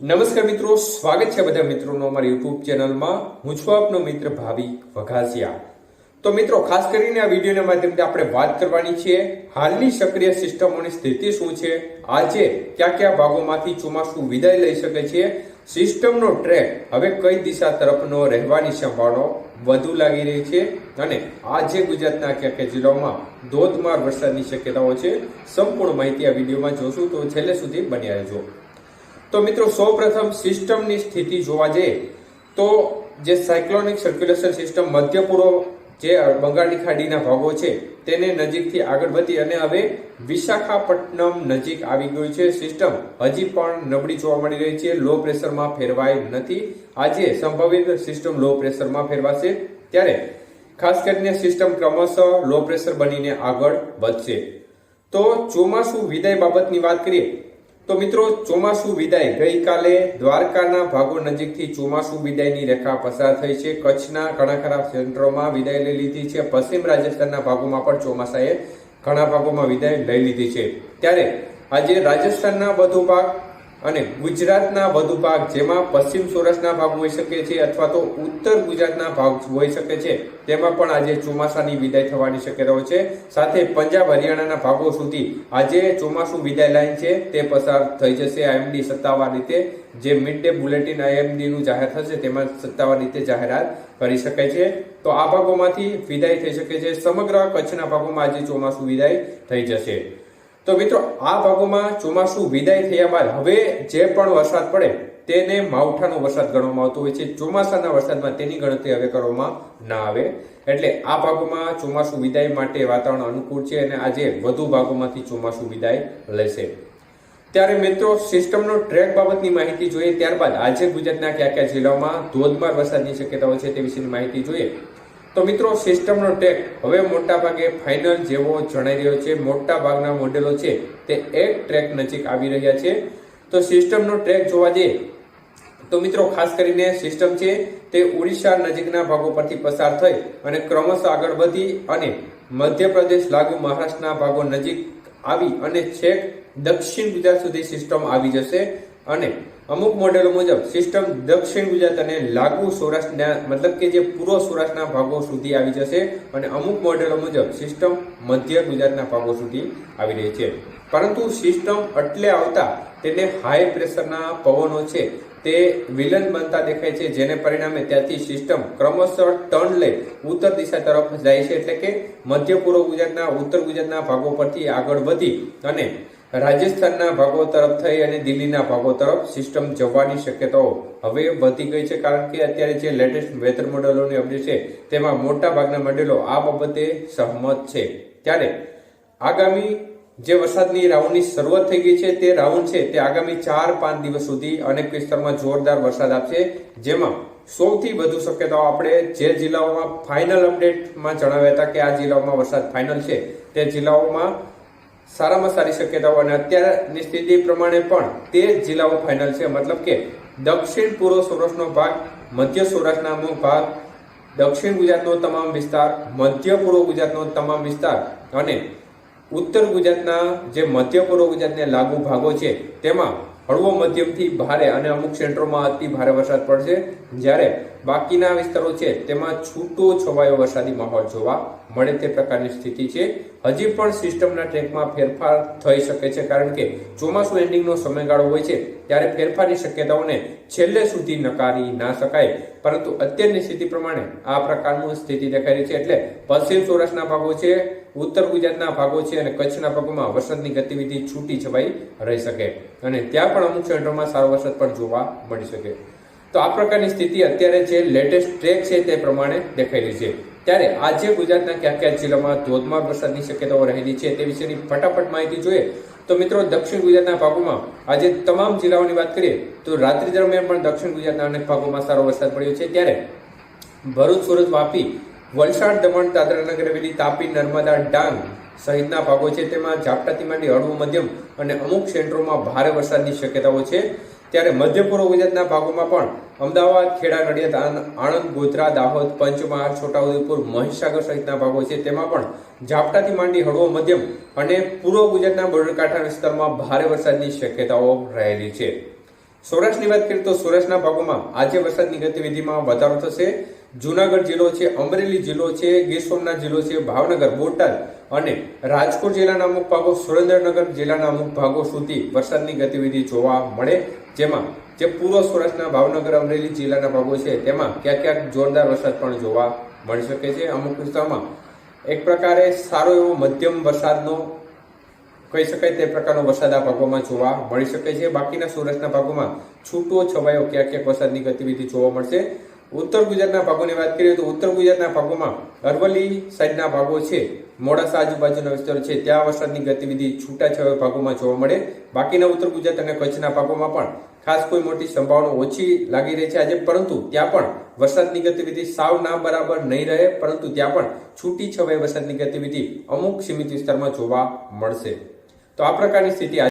નમસ્કાર મિત્રો, સ્વાગત છે બધા મિત્રોનો અમારી યુટ્યુબ ચેનલમાં. હું છું આપનો મિત્ર ભાવિક વઘાસિયા. તો મિત્રો, ખાસ કરીને આ વિડીયોના માધ્યમથી આપણે વાત કરવાની છે હાલની સક્રિય સિસ્ટમોની સ્થિતિ શું છે, આજે કયા કયા ભાગોમાંથી ચોમાસું વિદાય લઈ શકે છે, સિસ્ટમનો ટ્રેક હવે કઈ દિશા તરફનો રહેવાની સંભાવનાઓ વધુ લાગી રહી છે અને આજે ગુજરાતના કયા કયા જિલ્લાઓમાં ધોધમાર વરસાદની શક્યતાઓ છે, સંપૂર્ણ માહિતી આ વિડીયોમાં જોશું. તો છેલ્લે સુધી બન્યા રહેજો. તો મિત્રો, સૌપ્રથમ સિસ્ટમની સ્થિતિ જોવા જઈએ તો જે સાયક્લોનિક સર્ક્યુલેશન સિસ્ટમ મધ્ય પૂર્વ જે બંગાળની ખાડીના ભાગો છે, તેને નજીકથી આગળ વધી અને હવે વિશાખાપટ્ટનમ નજીક આવી ગયું છે સિસ્ટમ. હજી પણ નબળી જોવા મળી રહી છે લો પ્રેશરમાં ફેરવાય નથી. આજે સંભવિત સિસ્ટમ લો પ્રેશરમાં ફેરવાશે ત્યારે ખાસ કરીને સિસ્ટમ ક્રમશઃ લો પ્રેશર બનીને આગળ વધશે. તો ચોમાસું વિદાય બાબતની વાત કરીએ તો મિત્રો, ચોમાસું વિદાય. ગઈકાલે દ્વારકાના ભાગો નજીકથી ચોમાસું વિદાયની રેખા પસાર થઈ છે. કચ્છના ઘણા ખરા સેન્ટરોમાં વિદાય લઈ લીધી છે. પશ્ચિમ રાજસ્થાનના ભાગોમાં પણ ચોમાસાએ ઘણા ભાગોમાં વિદાય લઈ લીધી છે. ત્યારે આજે રાજસ્થાનના વધુ ભાગ અને ગુજરાતના વધુ ભાગ જેમાં પશ્ચિમ સૌરાષ્ટ્રના ભાગ હોઈ શકે છે અથવા તો ઉત્તર ગુજરાતના ભાગ હોઈ શકે છે, તેમાં પણ આજે ચોમાસાની વિદાય થવાની શક્યતાઓ છે. સાથે પંજાબ, હરિયાણાના ભાગો સુધી આજે ચોમાસું વિદાય લાઈન છે, તે પસાર થઈ જશે. આઈએમડી સત્તાવાર રીતે જે મિડ ડે બુલેટિન આઈએમડીનું જાહેર થશે, તેમાં સત્તાવાર રીતે જાહેરાત કરી શકાય છે. તો આ ભાગોમાંથી વિદાય થઈ શકે છે. સમગ્ર કચ્છના ભાગોમાં આજે ચોમાસું વિદાય થઈ જશે. તો મિત્રો, આ ભાગોમાં ચોમાસું વિદાય થયા બાદ હવે જે પણ વરસાદ પડે તેને માવઠાનો વરસાદ ગણવામાં આવતો હોય છે. ચોમાસાના વરસાદમાં તેની ગણતરી હવે કરવામાં ના આવે. એટલે આ ભાગોમાં ચોમાસું વિદાય માટે વાતાવરણ અનુકૂળ છે અને આજે વધુ ભાગોમાંથી ચોમાસું વિદાય લેશે. ત્યારે મિત્રો, સિસ્ટમનો ટ્રેક બાબતની માહિતી જોઈએ. ત્યારબાદ આજે ગુજરાતના કયા કયા જિલ્લાઓમાં ધોધમાર વરસાદની શક્યતાઓ છે તે વિશેની માહિતી જોઈએ. તો મિત્રો, સિસ્ટમનો ટ્રેક હવે મોટા ભાગે ફાઇનલ જેવો જણાઈ રહ્યો છે. મોટા ભાગના મોડેલો છે તે એક ટ્રેક નજીક આવી રહ્યા છે. તો સિસ્ટમનો ટ્રેક જોવા જઈએ, તો મિત્રો, ખાસ કરીને સિસ્ટમ છે તે ઓડિશા નજીકના ભાગો પરથી પસાર થઈ અને ક્રમશઃ આગળ વધી અને મધ્યપ્રદેશ, લાગુ મહારાષ્ટ્રના ભાગો નજીક આવી અને છેક દક્ષિણ ગુજરાત સુધી સિસ્ટમ આવી જશે. અને અમુક મોડેલો મુજબ સિસ્ટમ દક્ષિણ ગુજરાત અને લાગુ સૌરાષ્ટ્રના, મતલબ કે જે પૂર્વ સૌરાષ્ટ્રના ભાગો સુધી આવી જશે અને અમુક મોડેલો મુજબ સિસ્ટમ મધ્ય ગુજરાતના ભાગો સુધી આવી રહી છે. પરંતુ સિસ્ટમ એટલે આવતા તેને હાઈ પ્રેશરના પવનો છે તે વિલન બનતા દેખાય છે, જેને પરિણામે ત્યાંથી સિસ્ટમ ક્રમશઃ ટર્ન લઈ ઉત્તર દિશા તરફ જાય છે, એટલે કે મધ્ય પૂર્વ ગુજરાતના, ઉત્તર ગુજરાતના ભાગો પરથી આગળ વધી અને રાજસ્થાનના ભાગો તરફ થઈ અને દિલ્હીના ભાગો તરફ સિસ્ટમ જવાની શક્યતાઓ હવે વધી ગઈ છે. કારણ કે અત્યારે જે લેટેસ્ટ વેધર મોડેલોની અપડેટ છે, તેમાં મોટા ભાગના મોડેલો આ બાબતે સહમત છે. ત્યારે આગામી જે વરસાદની રાઉન્ડની શરૂઆત થઈ ગઈ છે, તે રાઉન્ડ છે, તે આગામી ચાર પાંચ દિવસ સુધી અનેક વિસ્તારમાં જોરદાર વરસાદ આપશે. જેમાં સૌથી વધુ શક્યતાઓ આપણે જે જિલ્લાઓમાં ફાઇનલ અપડેટમાં જણાવ્યા હતા કે આ જિલ્લાઓમાં વરસાદ ફાઇનલ છે, તે જિલ્લાઓમાં સારામાં સારી શક્યતાઓ અને અત્યારની સ્થિતિ પ્રમાણે પણ તે જિલ્લાઓ ફાઇનલ છે. મતલબ કે દક્ષિણ પૂર્વ સૌરાષ્ટ્રનો ભાગ, મધ્ય સૌરાષ્ટ્રનો અમુક ભાગ, દક્ષિણ ગુજરાતનો તમામ વિસ્તાર, મધ્ય પૂર્વ ગુજરાતનો તમામ વિસ્તાર અને ઉત્તર ગુજરાતના જે મધ્ય પૂર્વ ગુજરાતને લાગુ ભાગો છે તેમાં હળવો મધ્યમથી ભારે અને અમુક સેન્ટરોમાં અતિ ભારે વરસાદ પડશે. જ્યારે બાકીના વિસ્તારો છે તેમાં છૂટો છવાયો વરસાદી માહોલ જોવા મળે તે પ્રકારની સ્થિતિ છે. હજી પણ સિસ્ટમના ટ્રેકમાં ફેરફાર થઈ શકે છે, કારણ કે ચોમાસું એન્ડિંગનો સમયગાળો હોય છે, ત્યારે ફેરફારની શક્યતાઓને છેલ્લે સુધી નકારી ના શકાય. પરંતુ અત્યારની સ્થિતિ પ્રમાણે આ પ્રકારનું સ્થિતિ દેખાઈ રહી છે, એટલે પશ્ચિમ સૌરાષ્ટ્રના ભાગો છે, ઉત્તર ગુજરાતના ભાગો છે અને કચ્છના ભાગોમાં વરસાદની ગતિવિધિ છૂટી છવાઈ રહી શકે. અને ત્યાં પણ અમુક સેન્ટરોમાં સારો વરસાદ પણ જોવા મળી શકે. તો આ પ્રકારની સ્થિતિ અત્યારે જે લેટેસ્ટ ટ્રેક છે તે પ્રમાણે દેખાઈ રહી છે. ત્યારે આજે ગુજરાતના કયા કયા જિલ્લામાં ધોધમાર વરસાદની શક્યતાઓ રહેલી છે તે વિશેની ફટાફટ માહિતી જોઈએ. તો મિત્રો, દક્ષિણ ગુજરાતના ભાગોમાં આજે તમામ જિલ્લાઓની વાત કરીએ, તો રાત્રિ દરમિયાન પણ દક્ષિણ ગુજરાતના અનેક ભાગોમાં સારો વરસાદ પડ્યો છે. ત્યારે ભરૂચ, સુરત, વાપી, વલસાડ, દમણ દાદરા નગર હવેલી, તાપી, નર્મદા, ડાંગ સહિતના ભાગો છે. તેમાં ઝાપટાથી માંડી હળવું મધ્યમ અને અમુક સેન્ટરોમાં ભારે વરસાદની શક્યતાઓ છે. ત્યારે મધ્ય પૂર્વ ગુજરાતના ભાગોમાં પણ અમદાવાદ, ખેડા, નડિયાદ આણંદ, ગોધરા, દાહોદ, પંચમહાલ, છોટાઉદેપુર, મહીસાગર સહિતના ભાગો છે. તેમાં પણ ઝાપટાથી માંડી હળવો મધ્યમ અને પૂર્વ ગુજરાતના બોર્ડર કાંઠા વિસ્તારમાં ભારે વરસાદની શક્યતાઓ રહેલી છે. સૌરાષ્ટ્રની વાત કરીએ તો સૌરાષ્ટ્રના ભાગોમાં આજે વરસાદની ગતિવિધિમાં વધારો થશે. જુનાગઢ જિલ્લો છે, અમરેલી જિલ્લો છે, ગીર સોમનાથ જિલ્લો છે, ભાવનગર, બોટાદ અને રાજકોટ જિલ્લાના અમુક ભાગો, સુરેન્દ્રનગર જિલ્લાના અમુક ભાગો સુધી વરસાદની ગતિવિધિ જોવા મળે. જેમાં જે પૂર્વ સૌરાષ્ટ્રના ભાવનગર, અમરેલી જિલ્લાના ભાગો છે, તેમાં ક્યાંક ક્યાંક જોરદાર વરસાદ પણ જોવા મળી શકે છે. અમુક વિસ્તારમાં એક પ્રકારે સારો એવો મધ્યમ વરસાદનો કહી શકાય તે પ્રકારનો વરસાદ આ ભાગોમાં જોવા મળી શકે છે. બાકીના સૌરાષ્ટ્રના ભાગોમાં છૂટો છવાયો ક્યાંક ક્યાંક વરસાદની ગતિવિધિ જોવા મળશે. ઉત્તર ગુજરાતના ભાગોની વાત કરીએ તો ઉત્તર ગુજરાતના ભાગોમાં અરવલ્લી સાઈડના ભાગો છે, મોડાસા આજુબાજુના વિસ્તારો છે, ત્યાં વરસાદની ગતિવિધિ છૂટાછવાયા ભાગોમાં જોવા મળે. બાકીના ઉત્તર ગુજરાત અને કચ્છના ભાગોમાં પણ ખાસ કોઈ મોટી સંભાવના ઓછી લાગી રહી છે આજે, પરંતુ ત્યાં પણ વરસાદની ગતિવિધિ સાવ ના બરાબર નહીં રહે, પરંતુ ત્યાં પણ છૂટી છવાઈ વરસાદની ગતિવિધિ અમુક સીમિત વિસ્તારમાં જોવા મળશે. તો આ પ્રકારની સ્થિતિ